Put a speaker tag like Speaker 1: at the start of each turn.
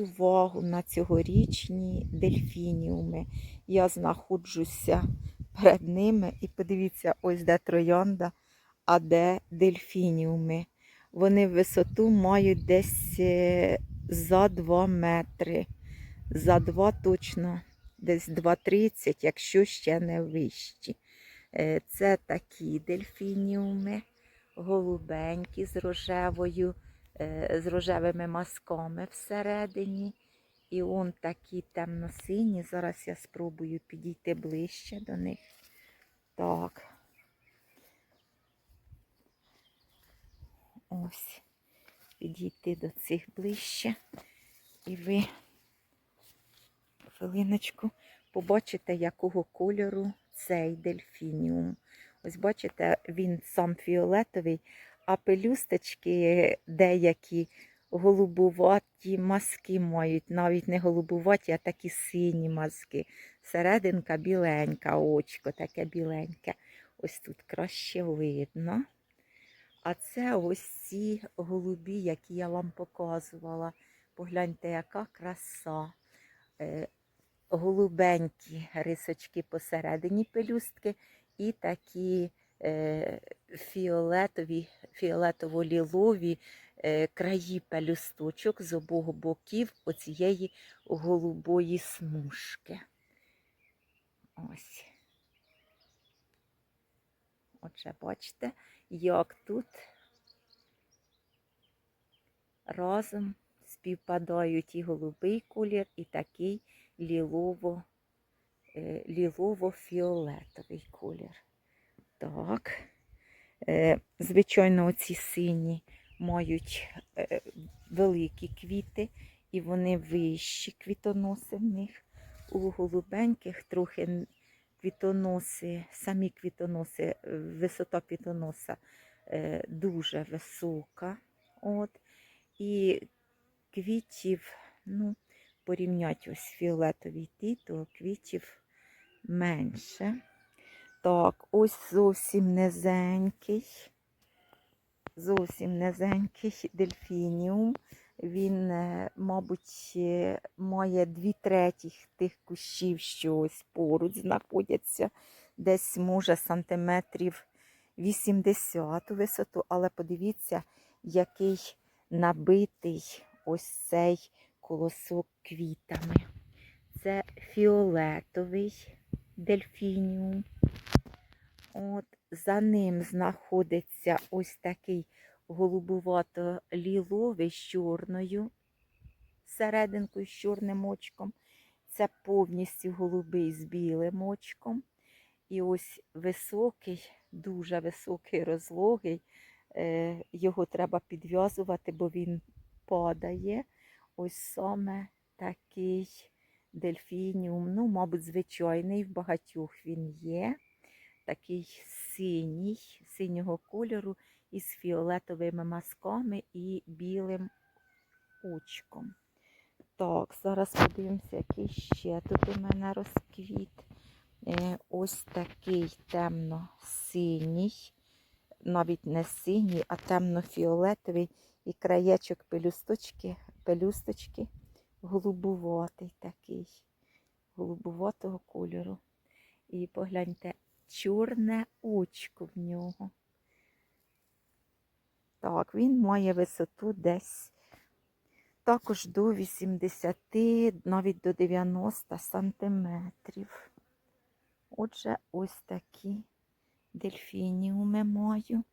Speaker 1: увагу на цьогорічні дельфініуми. Я знаходжуся перед ними і подивіться, ось де троянда, а де дельфініуми. Вони висоту мають десь е, за 2 метри. За 2 точно, десь 2,30, якщо ще не вищі. Е, Це такі дельфініуми, голубенькі з рожевою, з рожевими мазками всередині. І он такі темно-сині. Зараз я спробую підійти ближче до них. Так. Ось. Підійти до цих ближче. І ви хвилиночку побачите, якого кольору цей дельфініум. Ось бачите, він сам фіолетовий, а пелюсточки деякі голубуваті мазки мають, навіть не голубуваті, а такі сині мазки. Серединка біленька, очко таке біленьке. Ось тут краще видно. А це ось ці голубі, які я вам показувала. Погляньте, яка краса. Е, голубенькі рисочки посередині пелюстки і такі фіолетові, фіолетово-лілові е, краї пелюсточок з обох боків оцієї голубої смужки. Ось. Отже, бачите, як тут разом співпадають і голубий колір, і такий лілово, е, лілово-фіолетовий колір. Так. Е, Звичайно, оці сині мають е, великі квіти, і вони вищі квітоноси в них. У голубеньких трохи квітоноси, самі квітоноси, е, висота квітоноса дуже висока. От. І квітів, ну, порівняти ось фіолетовий ті, то квітів менше. Так, ось зовсім низенький, зовсім низенький дельфініум. Він, е, мабуть, має дві третіх тих кущів, що ось поруч знаходяться. Десь, може, сантиметрів 80 у висоту, але подивіться, який набитий ось цей колосок квітами. Це фіолетовий дельфініум. От, за ним знаходиться ось такий голубувато-ліловий з чорною серединкою, з чорним очком. Це повністю голубий з білим очком. І ось високий, дуже високий розлогий. Е, Його треба підв'язувати, бо він падає. Ось саме такий дельфініум. Ну, мабуть, звичайний, в багатьох він є. Такий синій, синього кольору із фіолетовими мазками і білим очком. Так, зараз подивимося, який ще тут у мене розквіт. Е, Ось такий темно-синій, навіть не синій, а темно-фіолетовий і краєчок пелюсточки, пелюсточки голубуватий такий, голубуватого кольору. І погляньте, чорне очко в нього. Так, він має висоту десь також до 80, навіть до 90 сантиметрів. Отже, ось такі дельфініуми маю.